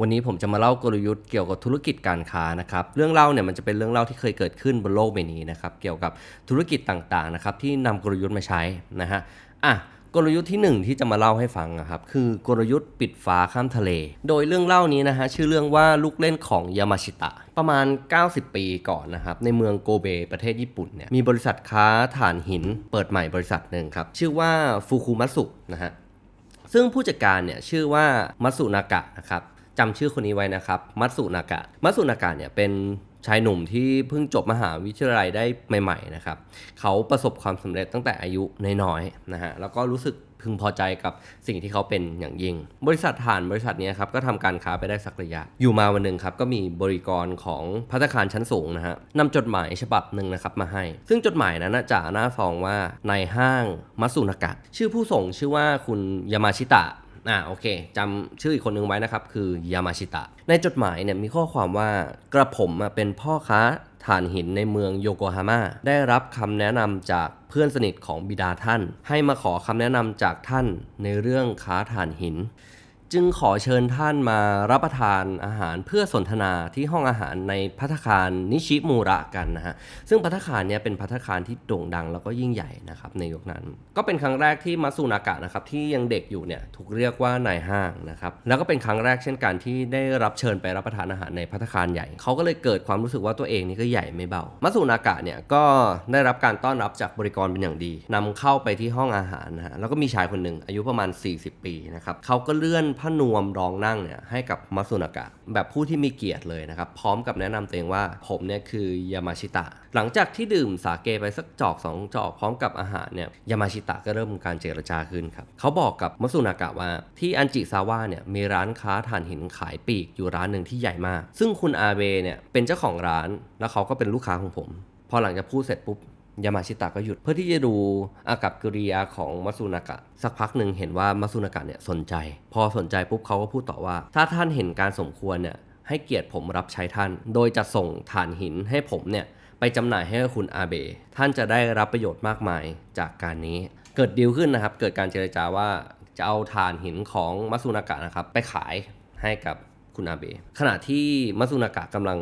วันนี้ผมจะมาเล่ากลยุทธ์เกี่ยวกับธุรกิจการค้านะครับ เรื่องเล่าเนี่ยมันจะเป็นเรื่องเล่าที่เคยเกิดขึ้นบนโลกใบนี้นะครับ เกี่ยวกับธุรกิจต่างๆนะครับที่นำกลยุทธ์มาใช้นะฮะ อะกลยุทธ์ที่หนึ่งที่จะมาเล่าให้ฟังนะครับคือกลยุทธ์ปิดฟ้าข้ามทะเล โดยเรื่องเล่านี้นะฮะชื่อเรื่องว่าลูกเล่นของยามาชิตะ ประมาณ 90 ปีก่อนนะครับในเมืองโกเบประเทศญี่ปุ่นเนี่ยมีบริษัทค้าถ่านหินเปิดใหม่บริษัทหนึ่งครับชื่อว่าฟูคุมัสุนะฮะซึ่งผู้จัดการเนี่ยชื่อว่ามัสุนากะนะครับ จำชื่อคนนี้ไว้นะครับ มัตสุนากะ มัตสุนากะเนี่ยเป็นชายหนุ่มที่เพิ่งจบมหาวิทยาลัยได้ใหม่ๆนะครับ เขาประสบความสำเร็จตั้งแต่อายุน้อยๆนะฮะ แล้วก็รู้สึกพึงพอใจกับสิ่งที่เขาเป็นอย่างยิ่ง บริษัทฐานบริษัทเนี้ครับก็ทำการค้าไปได้สักระยะ อยู่มาวันหนึ่งครับก็มีบริกรของพัตคารชั้นสูงนะฮะนำจดหมายฉบับหนึ่งนะครับมาให้ ซึ่งจดหมายนั้นนะจ่าหน้าซองว่าในห้างมัตสุนากะ ชื่อผู้ส่งชื่อว่าคุณยามาชิตะ อ่าโอเคจำชื่ออีกคนนึงไว้นะครับ คือยามาชิตะ ในจดหมายเนี่ยมีข้อความว่ากระผมเป็นพ่อค้าถ่านหินในเมืองโยโกฮาม่าได้รับคำแนะนำจากเพื่อนสนิทของบิดาท่าน ให้มาขอคำแนะนำจากท่านในเรื่องค้าถ่านหิน จึงขอเชิญท่านมารับประทานอาหารเพื่อสนทนาที่ห้องอาหารในพัตตาคารนิชิมูระกันนะฮะ ซึ่งพัตตาคารเนี้ยเป็นพัตตาคารที่โด่งดังแล้วก็ยิ่งใหญ่นะครับในยุคนั้น ก็เป็นครั้งแรกที่มัสึนากะนะครับที่ยังเด็กอยู่เนี่ยถูกเรียกว่านายห้างนะครับ แล้วก็เป็นครั้งแรกเช่นกันที่ได้รับเชิญไปรับประทานอาหารในพัตตาคารใหญ่ เขาก็เลยเกิดความรู้สึกว่าตัวเองนี่ก็ใหญ่ไม่เบา มัสึนากะเนี่ยก็ได้รับการต้อนรับจากบริกรเป็นอย่างดีนำเข้าไปที่ห้องอาหารนะฮะ แล้วก็มีชายคนหนึ่งอายุประมาณ 40 ปีนะครับ เขาก็เลื่อนผ้านวมรองนั่งเนี่ยให้กับมัสึนากะ แบบผู้ที่มีเกียรติเลยนะครับ พร้อมกับแนะนำตัวเองว่าผมเนี่ยคือยามาชิตะ หลังจากที่ดื่มสาเกไปสักจอกสองจอกพร้อมกับอาหารเนี่ยยามาชิตะก็เริ่มการเจรจาขึ้นครับเขาบอกกับมัสึนากะว่าที่อันจิซาวะเนี่ยมีร้านค้าถ่านหินขายปีกอยู่ร้านหนึ่งที่ใหญ่มาก ซึ่งคุณอาเบเนี่ยเป็นเจ้าของร้าน แล้วเขาก็เป็นลูกค้าของผม พอหลังจากพูดเสร็จปุ๊บ ยามาชิตะก็หยุดเพื่อที่จะดูอากับกิริยาของมัสึนากะ สักพักหนึ่งเห็นว่ามัสึนากะเนี่ยสนใจ พอสนใจปุ๊บเขาก็พูดต่อว่า ถ้าท่านเห็นการสมควรเนี่ยให้เกียรติผมรับใช้ท่าน โดยจะส่งถ่านหินให้ผมเนี่ยไปจำหน่ายให้กับคุณอาเบท่านจะได้รับประโยชน์มากมายจากการนี้ เกิดดีลขึ้นนะครับ เกิดการเจรจาว่าจะเอาถ่านหินของมัสึนากะนะครับไปขายให้กับคุณอาเบขณะที่มัสึนากะกำลัง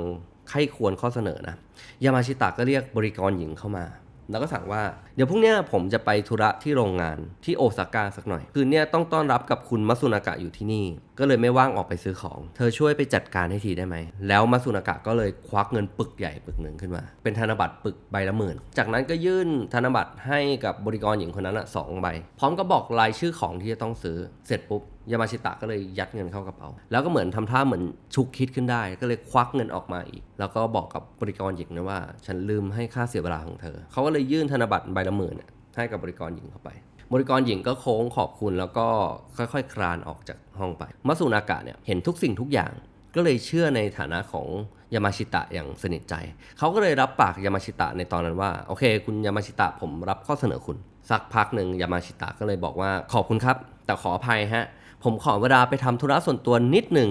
ไข้ควรข้อเสนอนะยามาชิตะก็เรียกบริกรหญิงเข้ามา แล้วก็สั่งว่าเดี๋ยวพรุ่งนี้ผมจะไปธุระที่โรงงานที่โอซาก้าสักหน่อย คืนเนี้ยต้องต้อนรับกับคุณมัสึนากะอยู่ที่นี่ ก็เลยไม่ว่างออกไปซื้อของ เธอช่วยไปจัดการให้ทีได้ไหม แล้วมัสึนากะก็เลยควักเงินปึกใหญ่ปึกหนึ่งขึ้นมา เป็นธนบัตรปึกใบละหมื่น จากนั้นก็ยื่นธนบัตรให้กับบริกรหญิงคนนั้นอะสองใบ พร้อมกับบอกรายชื่อของที่จะต้องซื้อ เสร็จปุ๊บ ยามาชิตะก็เลยยัดเงินเข้ากระเป๋า แล้วก็เหมือนทำท่าเหมือนชุกคิดขึ้นได้ ก็เลยควักเงินออกมาอีก แล้วก็บอกกับบริกรหญิงนะว่า ฉันลืมให้ค่าเสียเวลาของเธอ เขาก็เลยยื่นธนบัตรใบละหมื่นเนี่ยให้กับบริกรหญิงเข้าไป บริกรหญิงก็โค้งขอบคุณแล้วก็ค่อยๆ คลานออกจากห้องไปมัตสึนากะเนี่ยเห็นทุกสิ่งทุกอย่าง ก็เลยเชื่อในฐานะของยามาชิตะอย่างสนิทใจ เขาก็เลยรับปากยามาชิตะในตอนนั้นว่า โอเค คุณยามาชิตะผมรับข้อเสนอคุณ สักพักหนึ่งยามาชิตะก็เลยบอกว่าขอบคุณครับ แต่ขออภัยฮะ ผมขอเวลาไปทำธุระส่วนตัวนิดหนึ่ง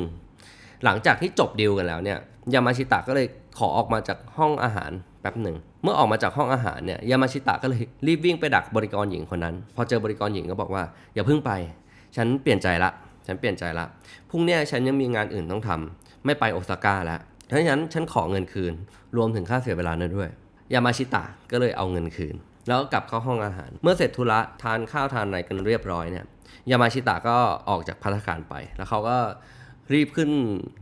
หลังจากที่จบดีลกันแล้วเนี่ยยามาชิตะก็เลยขอออกมาจากห้องอาหารแป๊บหนึ่ง เมื่อออกมาจากห้องอาหารเนี่ยยามาชิตะก็เลยรีบวิ่งไปดักบริกรหญิงคนนั้น พอเจอบริกรหญิงก็บอกว่าอย่าเพิ่งไป ฉันเปลี่ยนใจละ ฉันเปลี่ยนใจละพรุ่งนี้ฉันยังมีงานอื่นต้องทำไม่ไปโอซาก้าแล้วเพราะฉะนั้นฉันขอเงินคืน รวมถึงค่าเสียเวลานั้นด้วยยามาชิตะก็เลยเอาเงินคืน แล้วก็กลับเข้าห้องอาหาร เมื่อเสร็จธุระทานข้าวทานอะไรกันเรียบร้อยเนี่ยยามาชิตะก็ออกจากพัตตาคารไป แล้วเขาก็รีบขึ้น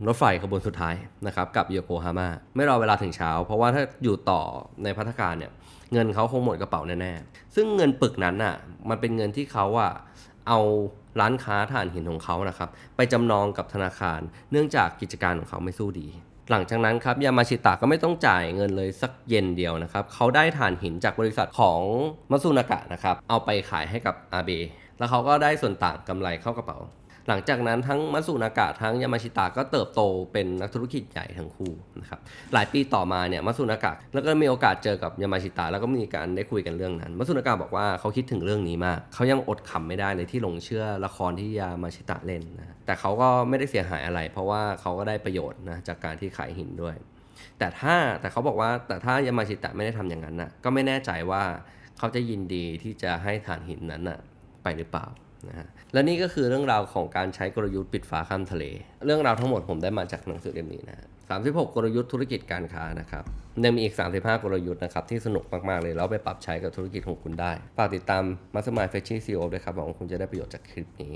รถไฟขบวนสุดท้ายนะครับกับโยโกฮาม่าไม่รอเวลาถึงเช้า เพราะว่าถ้าอยู่ต่อในพัตตาคารเนี่ยเงินเขาคงหมดกระเป๋าแน่ๆ ซึ่งเงินปึกนั้นน่ะมันเป็นเงินที่เขาอะเอาร้านค้าถ่านหินของเขานะครับไปจำนองกับธนาคาร เนื่องจากกิจการของเขาไม่สู้ดี หลังจากนั้นครับยามาชิตะก็ไม่ต้องจ่ายเงินเลยสักเยนเดียวนะครับเขาได้ฐานหินจากบริษัทของมัตสึนากะนะครับเอาไปขายให้กับอาเบแล้วเขาก็ได้ส่วนต่างกำไรเข้ากระเป๋า หลังจากนั้นทั้งมัตสึนากะทั้งยามาชิตะก็เติบโตเป็นนักธุรกิจใหญ่ทั้งคู่นะครับหลายปีต่อมาเนี่ยมัตสึนากะแล้วก็มีโอกาสเจอกับยามาชิตะแล้วก็มีการได้คุยกันเรื่องนั้นมัตสึนากะบอกว่าเขาคิดถึงเรื่องนี้มากเขายังอดขำไม่ได้เลยที่หลงเชื่อละครที่ยามาชิตะเล่นนะแต่เขาก็ไม่ได้เสียหายอะไร เพราะว่าเขาก็ได้ประโยชน์นะจากการที่ขายหินด้วย แต่ถ้าแต่เขาบอกว่าแต่ถ้ายามาชิตะไม่ได้ทำอย่างนั้นนะก็ไม่แน่ใจว่าเขาจะยินดีที่จะให้ฐานหินนั้นนะไปหรือเปล่า นะฮะและนี่ก็คือเรื่องราวของการใช้กลยุทธ์ปิดฝาข้ามทะเล เรื่องราวทั้งหมดผมได้มาจากหนังสือเล่มนี้นะสามสิบหกกลยุทธ์ธุรกิจการค้านะครับยังมีอีก 35 กลยุทธ์นะครับที่สนุกมาก ๆ เลยแล้วไปปรับใช้กับธุรกิจของคุณได้ฝากติดตาม Mastermind f r e s h i e CEO ด้วยครับหวังว่าคุณจะได้ประโยชน์จากคลิปนี้